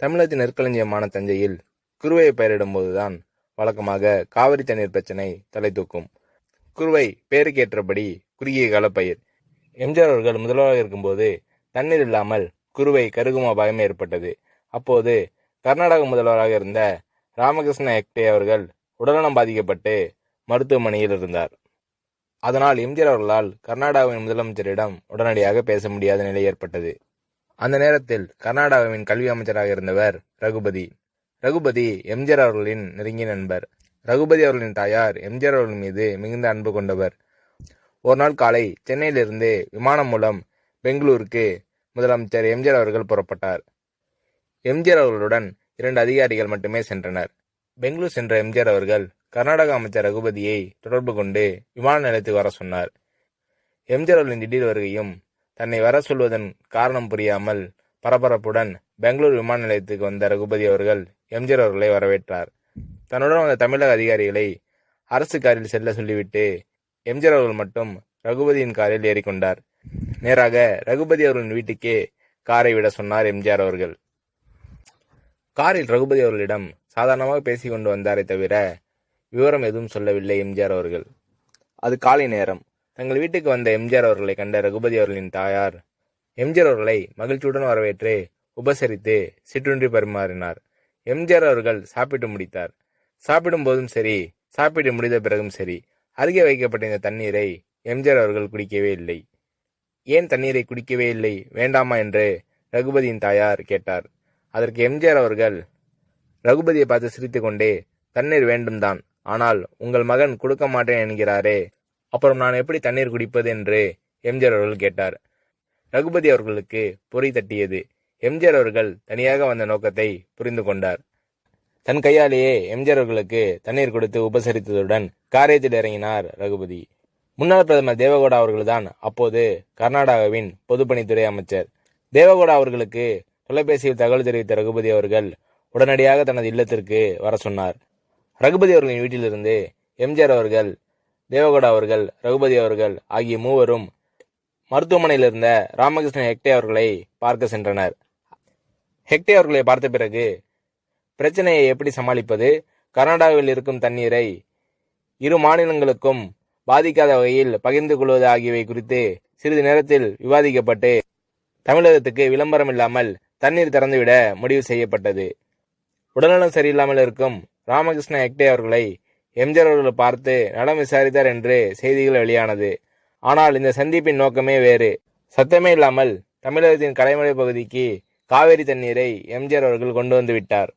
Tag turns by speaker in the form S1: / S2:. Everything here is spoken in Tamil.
S1: தமிழகத்தின் நெற்களஞ்சியமான தஞ்சையில் குருவையை பயிரிடும்போதுதான் வழக்கமாக காவிரி தண்ணீர் பிரச்சனை தலை தூக்கும். குருவை பேருக்கேற்றபடி குறுகிய கால பயிர். எம்ஜிஆர் அவர்கள் முதல்வராக இருக்கும்போது தண்ணீர் இல்லாமல் குருவை கருகும் அபாயம் ஏற்பட்டது. அப்போது கர்நாடக முதல்வராக இருந்த ராமகிருஷ்ண ஹெக்டே அவர்கள் உடல்நலம் பாதிக்கப்பட்டு மருத்துவமனையில் இருந்தார். அதனால் எம்ஜிஆர் அவர்களால் கர்நாடகாவின் முதலமைச்சரிடம் உடனடியாக பேச முடியாத நிலை ஏற்பட்டது. அந்த நேரத்தில் கர்நாடகாவின் கல்வி அமைச்சராக இருந்தவர் ரகுபதி. ரகுபதி எம்ஜிஆர் அவர்களின் நெருங்கிய நண்பர். ரகுபதி அவர்களின் தாயார் எம்ஜிஆர் அவர்கள் மீது மிகுந்த அன்பு கொண்டவர். ஒரு நாள் காலை சென்னையிலிருந்து விமானம் மூலம் பெங்களூருக்கு முதலமைச்சர் எம்ஜிஆர் அவர்கள் புறப்பட்டார். எம்ஜிஆர் அவர்களுடன் இரண்டு அதிகாரிகள் மட்டுமே சென்றனர். பெங்களூர் சென்ற எம்ஜிஆர் அவர்கள் கர்நாடக அமைச்சர் ரகுபதியை தொடர்பு கொண்டு விமான நிலையத்துக்கு வர சொன்னார். எம்ஜிஆர் அவர்களின் திடீர் வருகையும் தன்னை வர சொல்வதன் காரணம் புரியாமல் பரபரப்புடன் பெங்களூர் விமான நிலையத்துக்கு வந்த ரகுபதி அவர்கள் எம்ஜிஆர் அவர்களை வரவேற்றார். தன்னுடன் வந்த தமிழக அதிகாரிகளை அரசு காரில் செல்ல சொல்லிவிட்டு எம்ஜிஆர் அவர்கள் மட்டும் ரகுபதியின் காரில் ஏறிக்கொண்டார். நேராக ரகுபதி அவர்களின் வீட்டுக்கே காரை விட சொன்னார் எம்ஜிஆர் அவர்கள். காரில் ரகுபதி அவர்களிடம் சாதாரணமாக பேசிக்கொண்டு வந்தாரே தவிர விவரம் எதுவும் சொல்லவில்லை எம்ஜிஆர் அவர்கள். அது காலை நேரம். தங்கள் வீட்டுக்கு வந்த எம்ஜிஆர் அவர்களை கண்ட ரகுபதி அவர்களின் தாயார் எம்ஜிஆர் அவர்களை மகிழ்ச்சியுடன் வரவேற்று உபசரித்து சிற்றுன்றி பரிமாறினார். எம்ஜிஆர் அவர்கள் சாப்பிட்டு முடித்தார். சாப்பிடும் போதும் சரி சாப்பிட்டு முடிந்த பிறகும் சரி அருகே வைக்கப்பட்ட இந்த தண்ணீரை எம்ஜிஆர் அவர்கள் குடிக்கவே இல்லை. ஏன் தண்ணீரை குடிக்கவே இல்லை வேண்டாமா என்று ரகுபதியின் தாயார் கேட்டார். அதற்கு எம்ஜிஆர் அவர்கள் ரகுபதியை பார்த்து சிரித்துக்கொண்டே தண்ணீர் வேண்டும்தான் ஆனால் உங்கள் மகன் கொடுக்க மாட்டேன் என்கிறாரே அப்புறம் நான் எப்படி தண்ணீர் குடிப்பது என்று எம்ஜிஆர் அவர்கள் கேட்டார். ரகுபதி அவர்களுக்கு பொறி தட்டியது. எம்ஜிஆர் அவர்கள் தனியாக வந்த நோக்கத்தை புரிந்து கொண்டார். தன் கையாலேயே எம்ஜிஆர் அவர்களுக்கு தண்ணீர் கொடுத்து உபசரித்ததுடன் காரியத்தில் இறங்கினார் ரகுபதி. முன்னாள் பிரதமர் தேவகவுடா அவர்கள்தான் அப்போது கர்நாடகாவின் பொதுப்பணித்துறை அமைச்சர். தேவகவுடா அவர்களுக்கு தொலைபேசியில் தகவல் தெரிவித்த ரகுபதி அவர்கள் உடனடியாக தனது இல்லத்திற்கு வர சொன்னார். ரகுபதி அவர்களின் வீட்டிலிருந்து எம்ஜிஆர் அவர்கள் தேவகோடா அவர்கள் ரகுபதி அவர்கள் ஆகிய மூவரும் மருத்துவமனையில் இருந்த ராமகிருஷ்ணன் ஹெக்டே அவர்களை பார்க்க சென்றனர். ஹெக்டே அவர்களை பார்த்த பிறகு பிரச்சனையை எப்படி சமாளிப்பது? கர்நாடகாவில் இருக்கும் தண்ணீரை இரு மாநிலங்களுக்கும் பாதிக்காத வகையில் பகிர்ந்து கொள்வது ஆகியவை குறித்து சிறிது நேரத்தில் விவாதிக்கப்பட்டு தமிழகத்துக்கு விளம்பரம் இல்லாமல் தண்ணீர் திறந்துவிட முடிவு செய்யப்பட்டது. உடல்நலம் சரியில்லாமல் இருக்கும் ராமகிருஷ்ண ஹெக்டே அவர்களை எம்ஜிஆர் அவர்களை பார்த்து நலம் விசாரித்தார் என்று செய்திகள் வெளியானது. ஆனால் இந்த சந்திப்பின் நோக்கமே வேறு. சத்தமே இல்லாமல் தமிழகத்தின் கடைமடை பகுதிக்கு காவேரி தண்ணீரை எம்ஜிஆர் அவர்கள் கொண்டு வந்து விட்டார்.